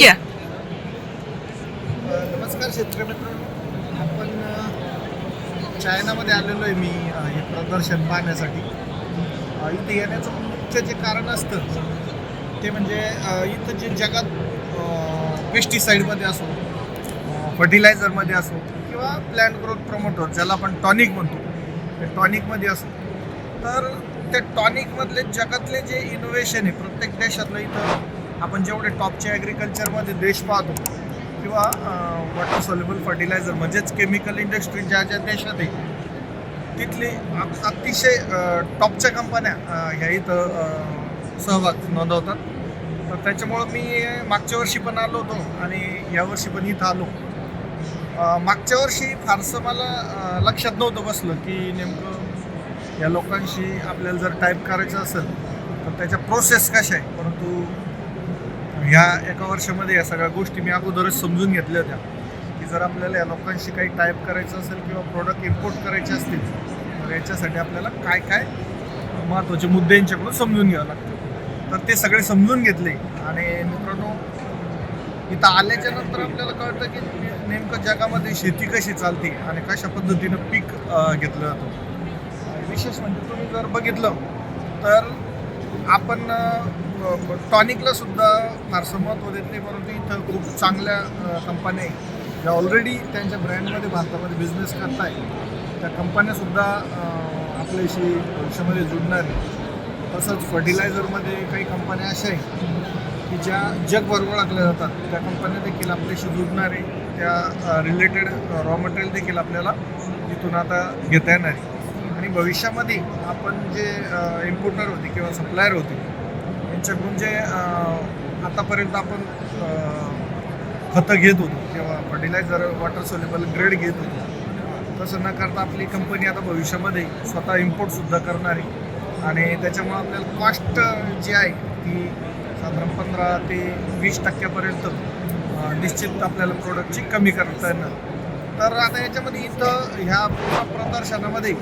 या नमस्कार शेतकरी मित्रांनो आपण चायनामध्ये आलेलो आहे मी हे प्रदर्शन पाहण्यासाठी. इथे येण्याचं मुख्य जे कारण असतं ते म्हणजे इथं जे जगात पेस्टिसाईडमध्ये असो फर्टिलायझरमध्ये असो किंवा प्लॅन्ट ग्रोथ प्रमोटर ज्याला आपण टॉनिक म्हणतो ते टॉनिकमध्ये असो. तर त्या टॉनिकमधले जगातले जे इनोव्हेशन आहे प्रत्येक देशातलं इथं आपण जेवढे टॉपच्या ॲग्रिकल्चरमध्ये देश पाहतो किंवा वॉटर सॉल्युबल फर्टिलायझर म्हणजेच केमिकल इंडस्ट्री ज्या ज्या देशात आहे तिथली अतिशय टॉपच्या कंपन्या ह्या इथं सहभाग नोंदवतात. तर त्याच्यामुळं मी मागच्या वर्षी पण आलो होतो आणि यावर्षी पण इथं आलो. मागच्या वर्षी फारसं मला लक्षात नव्हतं बसलं की नेमकं या लोकांशी आपल्याला जर टाईप करायचं असेल तर त्याच्या प्रोसेस कशा आहे? परंतु ह्या एका वर्षामध्ये या सगळ्या गोष्टी मी अगोदरच समजून घेतल्या होत्या. की जर आपल्याला या लोकांशी काही टाईप करायचं असेल किंवा प्रोडक्ट इम्पोर्ट करायचे असतील तर याच्यासाठी आपल्याला काय काय महत्त्वाचे मुद्दे यांच्याकडून समजून घ्यावं लागतं तर ते सगळे समजून घेतले. आणि मित्रांनो इथं आल्याच्यानंतर आपल्याला कळतं की नेमकं जगामध्ये शेती कशी चालते आणि कशा पद्धतीनं पीक घेतलं जातं. विशेष म्हणजे तुम्ही जर बघितलं तर आपण टॉनिकला सुद्धा फारसं महत्त्व देत नाही परंतु इथं खूप चांगल्या कंपन्या आहेत. ज्या ऑलरेडी त्यांच्या ब्रँडमध्ये भारतामध्ये बिझनेस करताय त्या कंपन्यासुद्धा आपल्याशी भविष्यामध्ये जुडणार आहे तसंच फर्टिलायझरमध्ये काही कंपन्या अशा आहेत की ज्या जगभर ओळखल्या जातात. त्या कंपन्या देखील आपल्याशी जुडणार आहे त्या रिलेटेड रॉ मटेरियल देखील आपल्याला तिथून आता घेता येणार आहे आणि भविष्यामध्ये आपण जे इम्पोर्टर होते किंवा सप्लायर होते यांच्याकडून जे आतापर्यंत आपण खतं घेत होतो किंवा फर्टिलायझर वॉटर सोलेबल ग्रेड घेत होतो तसं न करता आपली कंपनी आता भविष्यामध्ये स्वतः इम्पोर्टसुद्धा करणार. आहे आणि त्याच्यामुळं आपल्याला कॉस्ट जी आहे ती साधारण पंधरा ते वीस टक्क्यापर्यंत निश्चित आपल्याला प्रोडक्टची कमी करता येणार. तर आता याच्यामध्ये इथं ह्या पूर्ण प्रदर्शनामध्ये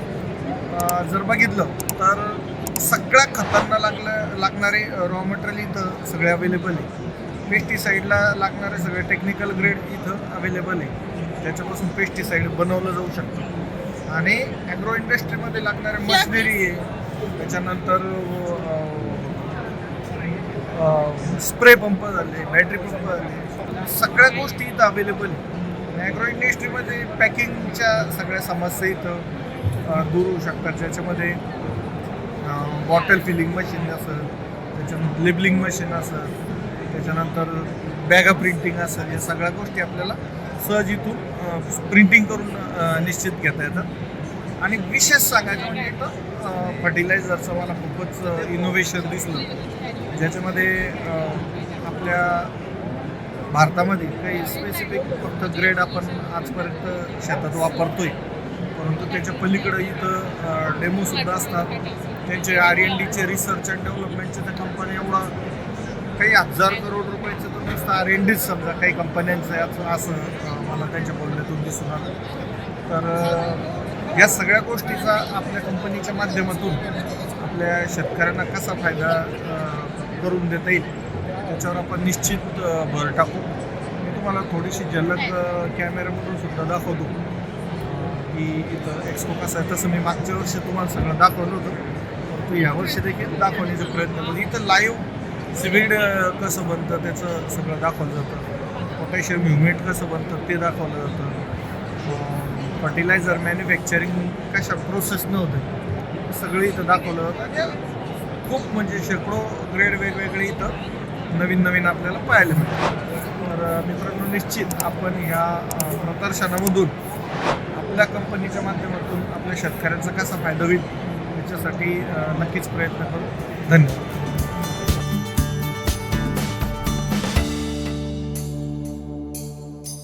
जर बघितलं तर सगळ्या खतांना लागलं लागणारे रॉ मटेरियल इथं सगळे अवेलेबल आहे. पेस्टिसाईडला लागणारे सगळे टेक्निकल ग्रेड इथं अवेलेबल आहे. त्याच्यापासून पेस्टिसाईड बनवलं जाऊ शकतं. आणि ॲग्रो इंडस्ट्रीमध्ये लागणारे मशिनरी आहे. त्याच्यानंतर स्प्रे पंप झाले बॅटरी पंप झाले सगळ्या गोष्टी इथं अवेलेबल आहे. ॲग्रो इंडस्ट्रीमध्ये पॅकिंगच्या सगळ्या समस्या इथं दूर होऊ शकतात. ज्याच्यामध्ये बॉटल फिलिंग मशीन असं त्याच्यानंतर लेबलिंग मशीन असं त्याच्यानंतर बॅगा प्रिंटिंग असं या सगळ्या गोष्टी आपल्याला सहज इथून प्रिंटिंग करून निश्चित घेता येतात. आणि विशेष सांगायचं म्हणजे इथं फर्टिलायझरचं मला खूपच इनोव्हेशन दिसलं. ज्याच्यामध्ये आपल्या भारतामध्ये काही स्पेसिफिक फक्त ग्रेड आपण आजपर्यंत शेतात वापरतोय. परंतु त्याच्या पलीकडं इथं डेमोसुद्धा असतात. त्यांचे आर एन डीचे रिसर्च अँड डेव्हलपमेंटचे त्या कंपन्या एवढा काही हजार करोड रुपयाचं तर नुसतं आर एन डीच समजा काही कंपन्यांचं याचं असं मला त्यांच्या बोलण्यातून दिसून आलं. तर या सगळ्या गोष्टीचा आपल्या कंपनीच्या माध्यमातून आपल्या शेतकऱ्यांना कसा फायदा करून देता येईल त्याच्यावर आपण निश्चित भर टाकू. मी तुम्हाला थोडीशी झलक कॅमेऱ्यामधून सुद्धा दाखवतो. की इथं एक्सपो कसं आहे तसं मी मागच्या वर्षी तुम्हाला सगळं दाखवलं होतं. परंतु यावर्षी देखील दाखवण्याचा प्रयत्न करतो इथं लाईव्ह सिविड कसं बनतं त्याचं सगळं दाखवलं जातं. पोटॅशियम ह्युमेट कसं बनतं ते दाखवलं जातं. फर्टिलायझर मॅन्युफॅक्चरिंग कशा प्रोसेसनं होतं सगळं इथं दाखवलं जातं. आणि खूप म्हणजे शेकडो ग्रेड वेगवेगळे इथं नवीन नवीन आपल्याला पाहायला मिळतं तर मित्रांनो निश्चित आपण ह्या प्रदर्शनामधून आपल्या कंपनीच्या माध्यमातून आपल्या शेतकऱ्यांचा कसा फायदा होईल त्याच्यासाठी नक्कीच प्रयत्न करू. धन्यवाद.